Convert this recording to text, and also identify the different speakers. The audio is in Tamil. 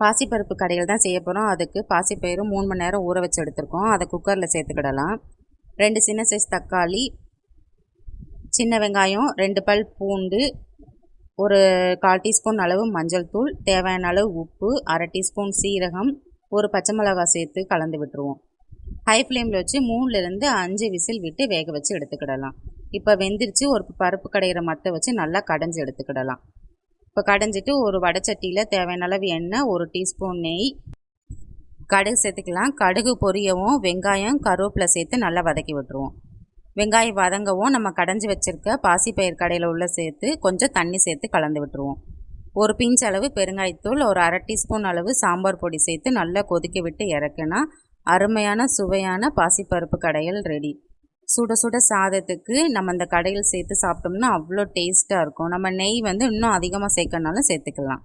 Speaker 1: பாசிப்பருப்பு கடையில் தான் செய்ய போகிறோம் அதுக்கு பாசிப்பயிறு மூணு மணி நேரம் ஊற வச்சு எடுத்துருக்கோம். அதை குக்கரில் சேர்த்துக்கிடலாம் ரெண்டு சின்ன சைஸ் தக்காளி சின்ன வெங்காயம் ரெண்டு பல் பூண்டு ஒரு கால் டீஸ்பூன் அளவு மஞ்சள் தூள் தேவையான அளவு உப்பு அரை டீஸ்பூன் சீரகம் ஒரு பச்சை மிளகாய் சேர்த்து கலந்து விட்டுருவோம். ஹை ஃப்ளேமில் வச்சு மூணுலேருந்து அஞ்சு விசில் விட்டு வேக வச்சு எடுத்துக்கிடலாம். இப்போ வெந்திரிச்சு ஒரு பருப்பு கடையிற மத்தை வச்சு நல்லா கடைஞ்சி எடுத்துக்கிடலாம். இப்போ கடைஞ்சிட்டு ஒரு வடைச்சட்டியில் தேவையான அளவு எண்ணெய் ஒரு டீஸ்பூன் நெய். கடுகு சேர்த்துக்கலாம். கடுகு பொரியவும் வெங்காயம் கருவேப்பிலை சேர்த்து நல்லா வதக்கி விட்டுருவோம். வெங்காயம் வதங்கவும் நம்ம கடைஞ்சி வச்சுருக்க பாசிப்பயிர் கடையில் உள்ள சேர்த்து கொஞ்சம் தண்ணி சேர்த்து கலந்து விட்டுருவோம். ஒரு பிஞ்ச் அளவு பெருங்காயத்தூள் ஒரு அரை டீஸ்பூன் அளவு சாம்பார் பொடி சேர்த்து நல்லா கொதிக்க விட்டு இறக்குனா அருமையான சுவையான பாசிப்பருப்பு கடையில் ரெடி. சுட சுட சாதத்துக்கு நம்ம அந்த கடையில் சேர்த்து சாப்பிட்டோம்னா அவ்வளோ டேஸ்ட்டாக இருக்கும். நம்ம நெய் வந்து இன்னும் அதிகமாக சேர்க்கறனாலும் சேர்த்துக்கலாம்.